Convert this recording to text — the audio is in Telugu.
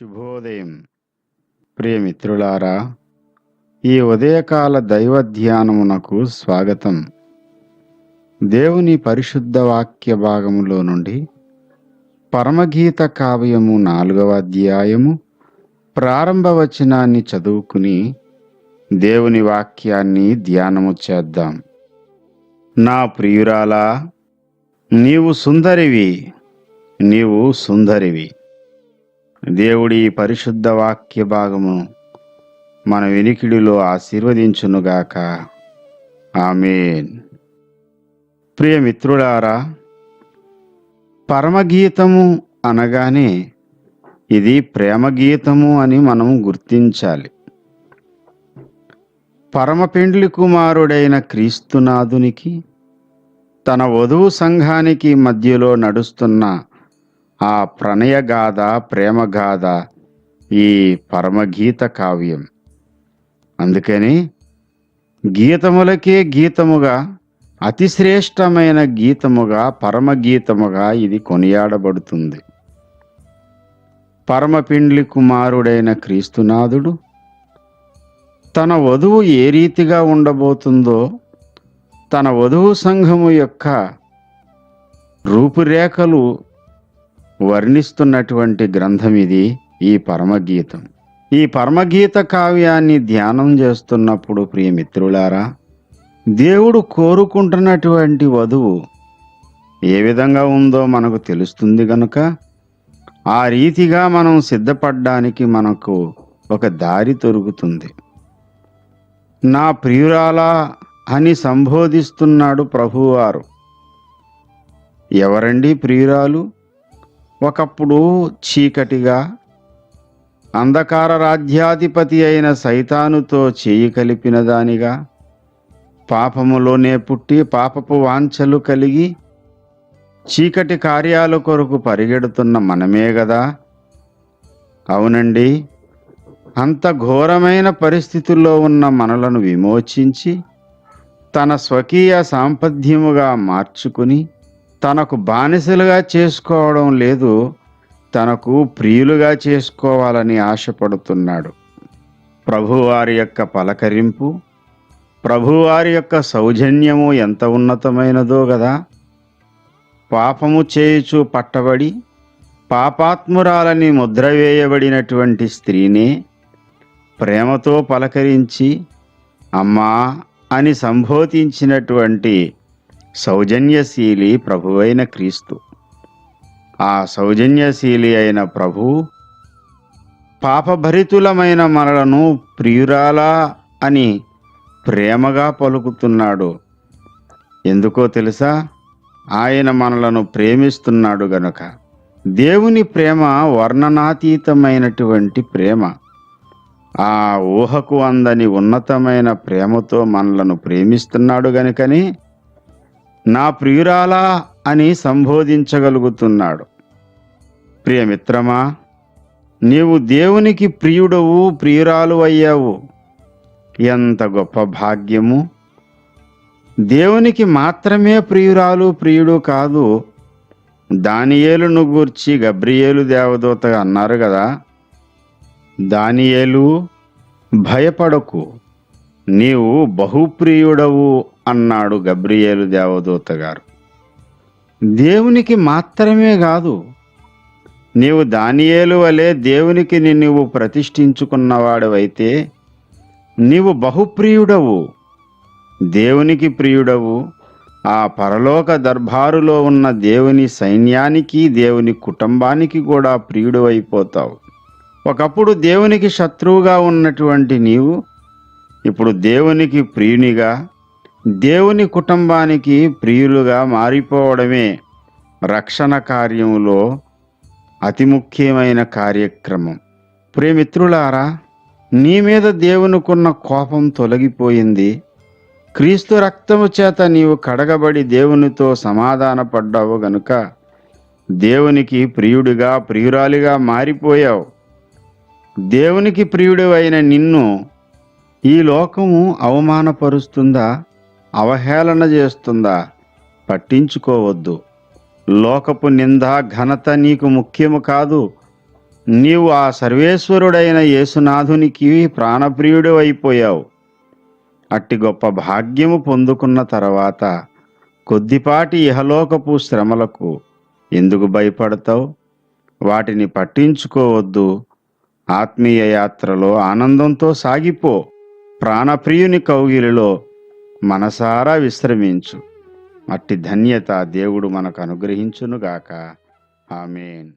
శుభోదయం. ప్రియమిత్రులారా ఈ ఉదయకాల దైవ ధ్యానమునకు స్వాగతం. దేవుని పరిశుద్ధ వాక్య భాగములో నుండి పరమగీత కావ్యము నాలుగవ అధ్యాయము ప్రారంభ వచనాన్ని చదువుకుని దేవుని వాక్యాన్ని ధ్యానము చేద్దాం. నా ప్రియురాలా నీవు సుందరివి నీవు సుందరివి. దేవుడి పరిశుద్ధ వాక్య భాగము మన వెనికిడిలో ఆశీర్వదించునుగాక. ఆమెన్. ప్రియ మిత్రులారా పరమగీతము అనగానే ఇది ప్రేమ గీతము అని మనం గుర్తించాలి. పరమపెండ్లి కుమారుడైన క్రీస్తునాథునికి తన వధువు సంఘానికి మధ్యలో నడుస్తున్న ఆ ప్రణయగాథ ప్రేమగాథ ఈ పరమగీత కావ్యం. అందుకని గీతములకే గీతముగా అతిశ్రేష్టమైన గీతముగా పరమగీతముగా ఇది కొనియాడబడుతుంది. పరమపిండ్లి కుమారుడైన క్రీస్తునాథుడు తన వధువు ఏ రీతిగా ఉండబోతుందో తన వధువు సంఘము యొక్క రూపురేఖలు వర్ణిస్తున్నటువంటి గ్రంథం ఇది ఈ పరమగీతం. ఈ పరమగీత కావ్యాన్ని ధ్యానం చేస్తున్నప్పుడు ప్రియమిత్రులారా దేవుడు కోరుకుంటున్నటువంటి వధువు ఏ విధంగా ఉందో మనకు తెలుస్తుంది గనుక ఆ రీతిగా మనం సిద్ధపడ్డానికి మనకు ఒక దారి దొరుకుతుంది నా ప్రియురాలా అని సంబోధిస్తున్నాడు ప్రభువారు. ఎవరండి ప్రియురాలు? ఒకప్పుడు చీకటిగా అంధకార రాజ్యాధిపతి అయిన సైతానుతో చేయి కలిపిన దానిగా పాపములోనే పుట్టి పాపపు వాంఛలు కలిగి చీకటి కార్యాల కొరకు పరిగెడుతున్న మనమే కదా అవునండి అంత ఘోరమైన పరిస్థితుల్లో ఉన్న మనలను విమోచించి తన స్వకీయ సాంపద్యముగా మార్చుకుని తనకు బానిసలుగా చేసుకోవడం లేదు తనకు ప్రియులుగా చేసుకోవాలని ఆశపడుతున్నాడు. ప్రభువారి యొక్క పలకరింపు ప్రభువారి యొక్క సౌజన్యము ఎంత ఉన్నతమైనదో గదా. పాపము చేయుచు పట్టబడి పాపాత్మురాలని ముద్ర వేయబడినటువంటి స్త్రీనే ప్రేమతో పలకరించి అమ్మా అని సంబోధించినటువంటి సౌజన్యశీలి ప్రభువైన క్రీస్తు. ఆ సౌజన్యశీలి అయిన ప్రభు పాపభరితులమైన మనలను ప్రియురాలా అని ప్రేమగా పలుకుతున్నాడు. ఎందుకో తెలుసా? ఆయన మనలను ప్రేమిస్తున్నాడు గనుక. దేవుని ప్రేమ వర్ణనాతీతమైనటువంటి ప్రేమ. ఆ ఊహకు అందని ఉన్నతమైన ప్రేమతో మనలను ప్రేమిస్తున్నాడు గనుకని నా ప్రియురాలా అని సంబోధించగలుగుతున్నాడు. ప్రియమిత్రమా నీవు దేవునికి ప్రియుడవు ప్రియురాలు అయ్యావు. ఎంత గొప్ప భాగ్యము. దేవునికి మాత్రమే ప్రియురాలు ప్రియుడు కాదు. దానియేలును గూర్చి గబ్రియేలు దేవదూత అన్నారు కదా దానియేలు భయపడకు. నీవు బహుప్రియుడవు అన్నాడు గబ్రియేలు దేవదూత గారు దేవునికి మాత్రమే కాదు నీవు దానియేలు వలె దేవునికి నువ్వు ప్రతిష్ఠించుకున్నవాడవైతే నీవు బహుప్రియుడవు. దేవునికి ప్రియుడవు. ఆ పరలోక దర్బారులో ఉన్న దేవుని సైన్యానికి దేవుని కుటుంబానికి కూడా ప్రియుడు అయిపోతావు ఒకప్పుడు దేవునికి శత్రువుగా ఉన్నటువంటి నీవు ఇప్పుడు దేవునికి ప్రియునిగా దేవుని కుటుంబానికి ప్రియులుగా మారిపోవడమే రక్షణ కార్యంలో అతి ముఖ్యమైన కార్యక్రమం. ప్రియమిత్రులారా నీ మీద దేవునికున్న కోపం తొలగిపోయింది. క్రీస్తు రక్తము చేత నీవు కడగబడి దేవునితో సమాధానపడ్డావు గనుక దేవునికి ప్రియుడిగా ప్రియురాలిగా మారిపోయావు. దేవునికి ప్రియుడు అయిన నిన్ను ఈ లోకము అవమానపరుస్తుందా? అవహేళన చేస్తుందా? పట్టించుకోవద్దు. లోకపు నింద ఘనత నీకు ముఖ్యము కాదు. నీవు ఆ సర్వేశ్వరుడైన యేసునాథునికి ప్రాణప్రియుడు అయిపోయావు అట్టి గొప్ప భాగ్యము పొందుకున్న తర్వాత కొద్దిపాటి ఇహలోకపు శ్రమలకు ఎందుకు భయపడతావు? వాటిని పట్టించుకోవద్దు. ఆత్మీయ యాత్రలో ఆనందంతో సాగిపో. ప్రాణప్రియుని కౌగిలిలో మనసారా విశ్రమించు. అట్టి ధన్యత దేవుడు మనకు అనుగ్రహించునుగాక. ఆమెన్.